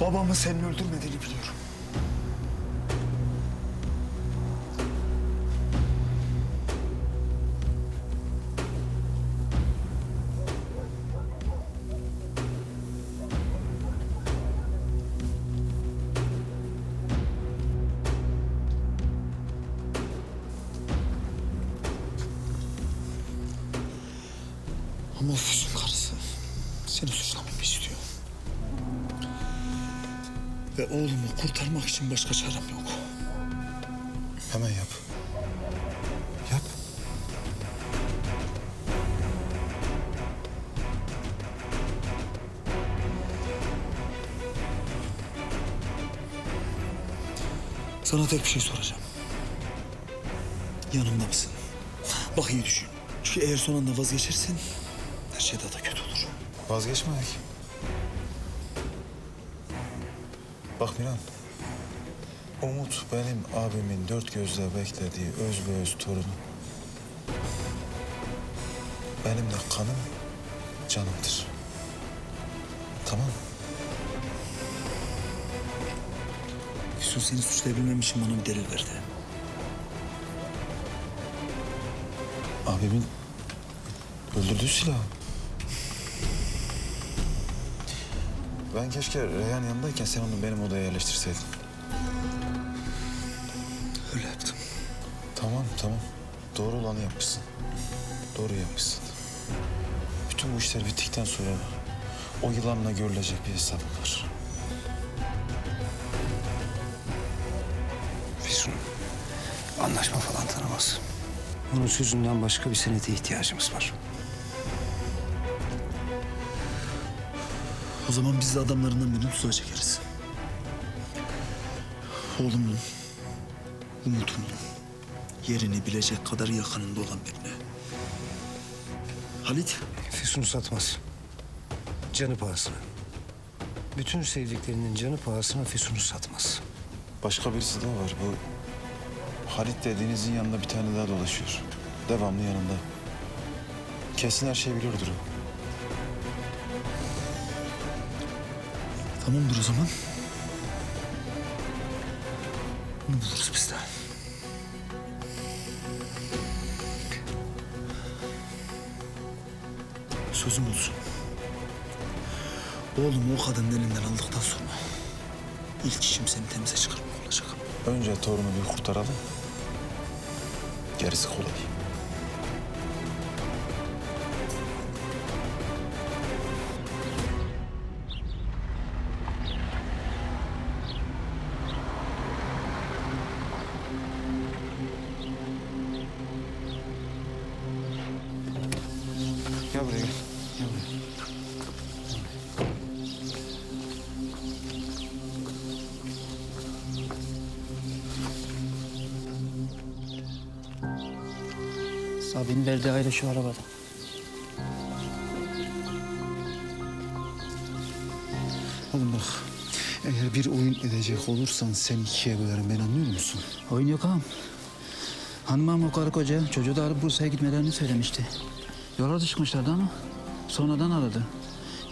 Babamı senin öldürmediğini biliyorum. Ama Füsun karısı seni suçlamamı istiyor. Ve oğlumu kurtarmak için başka çarem yok. Hemen yap. Yap. Sana tek bir şey soracağım. Yanımda mısın? Bak iyi düşün. Çünkü eğer son anda vazgeçersen her şey daha da kötü olur. Vazgeçmedik. Bak Miran. Umut benim abimin dört gözle beklediği öz ve öz torunu. Benim de kanım, canımdır. Tamam mı? Füsun seni suçlayabilmem için bana bir delil verdi. Abimin öldürdüğü silah. Ben keşke Reyhan yanındayken sen onu benim odaya yerleştirseydin. Öyle yaptım. Tamam tamam. Doğru olanı yapmışsın. Doğru yapmışsın. Bütün bu işler bittikten sonra o yılanla görülecek bir hesabı var. Füsun, anlaşma falan tanımaz. Onun sözünden başka bir senete ihtiyacımız var. O zaman biz de adamlarından birini tuzağa çekeriz. Oğlumun, Umut'un yerini bilecek kadar yakınında olan birine. Halit, Füsun'u satmaz. Canı pahasına. Bütün sevdiklerinin canı pahasına Füsun'u satmaz. Başka birisi daha var. Bu Halit dediğinizin yanında bir tane daha dolaşıyor. Devamlı yanında. Kesin her şeyi biliyordur o. tamamdır o zaman. Bunu buluruz biz de. Sözüm olsun. Oğlumu o kadının elinden aldıktan sonra ilk işim seni temize çıkarmak olacak. Önce torunu bir kurtaralım. Gerisi kolay. Sabi'nin verdiği aile şu arabada. Oğlum bak, eğer bir oyun edecek olursan sen ikiye bölerim ben anlıyor musun? Oyun yok ağam. Hanımam o karı koca çocuğu da alıp Bursa'ya gitmelerini söylemişti. Yola çıkmışlardı ama sonradan aradı.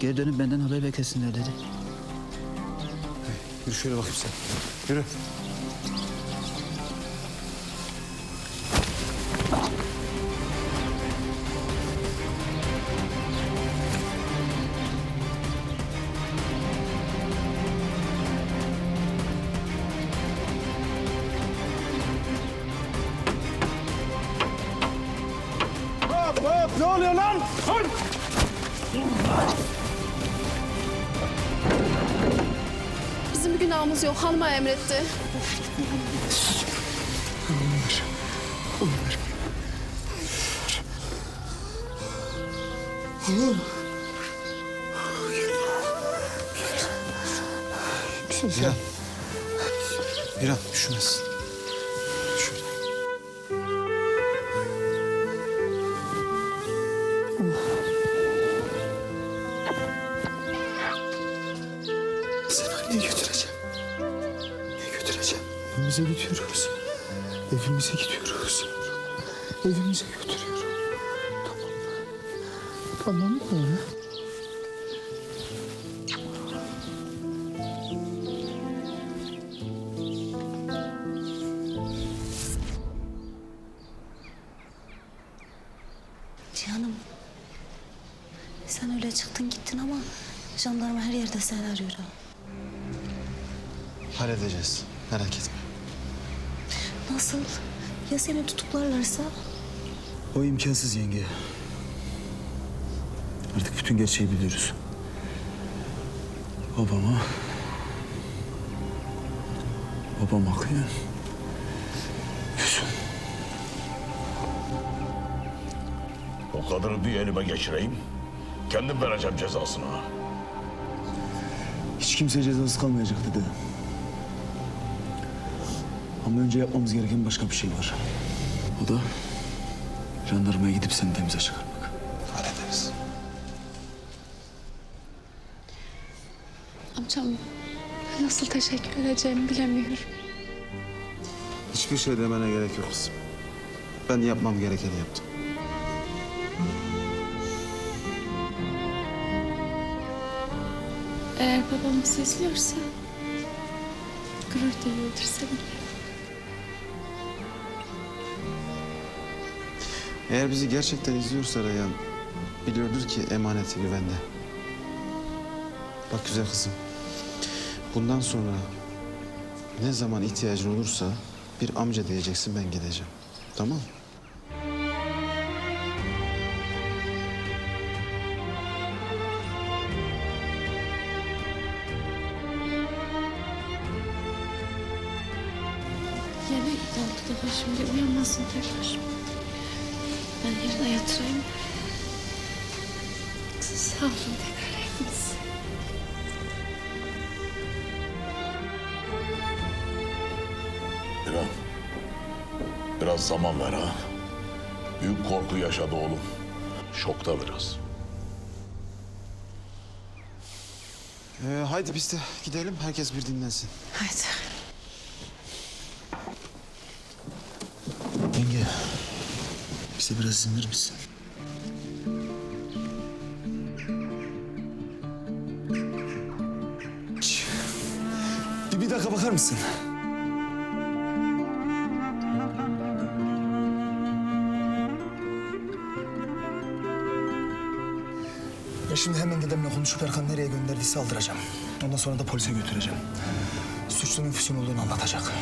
Geri dönüp benden haber beklesinler dedi. Yürü şöyle bakayım sen. Yürü. Bizim bir günahımız yok. Hanıma emretti. Miran. Miran üşümesin. Evimize gidiyoruz. Evimize gidiyoruz. Evimize götürüyorum. Tamam. Tamam mı? Cihan'ım. Sen öyle çıktın gittin ama jandarma her yerde seni arıyor. Halledeceğiz. Merak etme. Nasıl? Ya seni tutuklarlarsa? O imkansız yenge. Artık bütün gerçeği biliyoruz. Babama... Babam akıyor. Füsun. O kadını bir elime geçireyim. Kendim vereceğim cezasını. Hiç kimse cezası kalmayacak dedi. Ama önce yapmamız gereken başka bir şey var. O da jandarmaya gidip seni temize çıkarmak. Hallederiz. Amcam nasıl teşekkür edeceğimi bilemiyorum. Hiçbir şey demene gerek yok kızım. Ben yapmam gerekeni yaptım. Eğer babamız izliyorsa gurur duyuyordur seninle. Eğer bizi gerçekten izliyorsa Reyhan, biliyordur ki emaneti güvende. Bak güzel kızım, bundan sonra ne zaman ihtiyacın olursa bir amca diyeceksin ben gideceğim. Tamam mı? Yeni oldu daha şimdi uyanmasın tekrar. Ben yerine yatırayım. Sağ olun tekrar hepiniz. Biraz, biraz zaman ver ha. Büyük korku yaşadı oğlum. Şokta biraz. Ee, haydi biz de gidelim, herkes bir dinlensin. Haydi. Bize biraz verir misin? Bir, bir dakika bakar mısın? Ya şimdi hemen dedemle konuşup Erkan nereye gönderdiyse aldıracağım. Ondan sonra da polise götüreceğim. Suçlunun Füsun olduğunu anlatacak.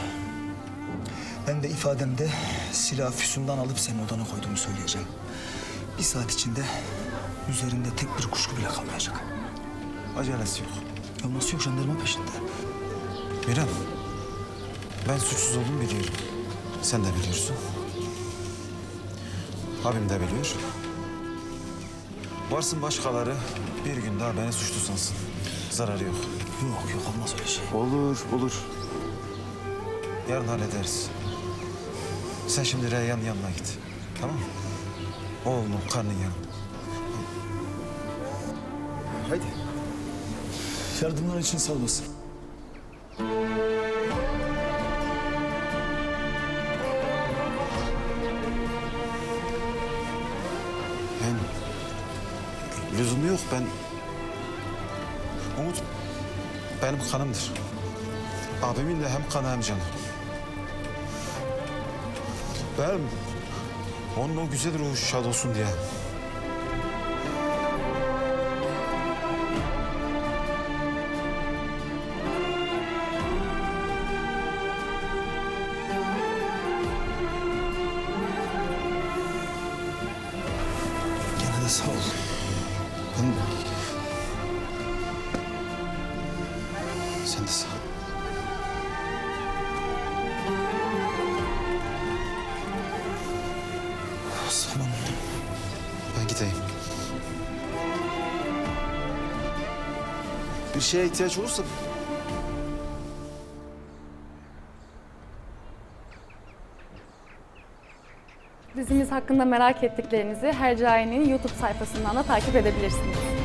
Ben de ifademde silah Füsun'dan alıp senin odana koyduğumu söyleyeceğim. Bir saat içinde üzerinde tek bir kuşku bile kalmayacak. Acelesi yok. Ya nasıl yok jandarma peşinde. Miran, ben suçsuz olduğumu biliyorum. Sen de biliyorsun. Abim de biliyor. Varsın başkaları bir gün daha beni suçlu sansın. Zararı yok. Yok yok olmaz öyle şey. Olur, olur. Yarın hallederiz. Sen şimdi Reyhan yanına git. Tamam mı? Oğlunun karnın yanında. Haydi. Yardımlar için sağ olasın. Ben... Lüzumu yok ben... Umut benim kanımdır. Abimin de hem kanı hem canı. Ben onun o güzel ruhu şad olsun diye. Gene de sağ ol. Gideyim. Bir şeye ihtiyaç olursa Dizimiz hakkında merak ettiklerinizi Hercai'nin YouTube sayfasından da takip edebilirsiniz.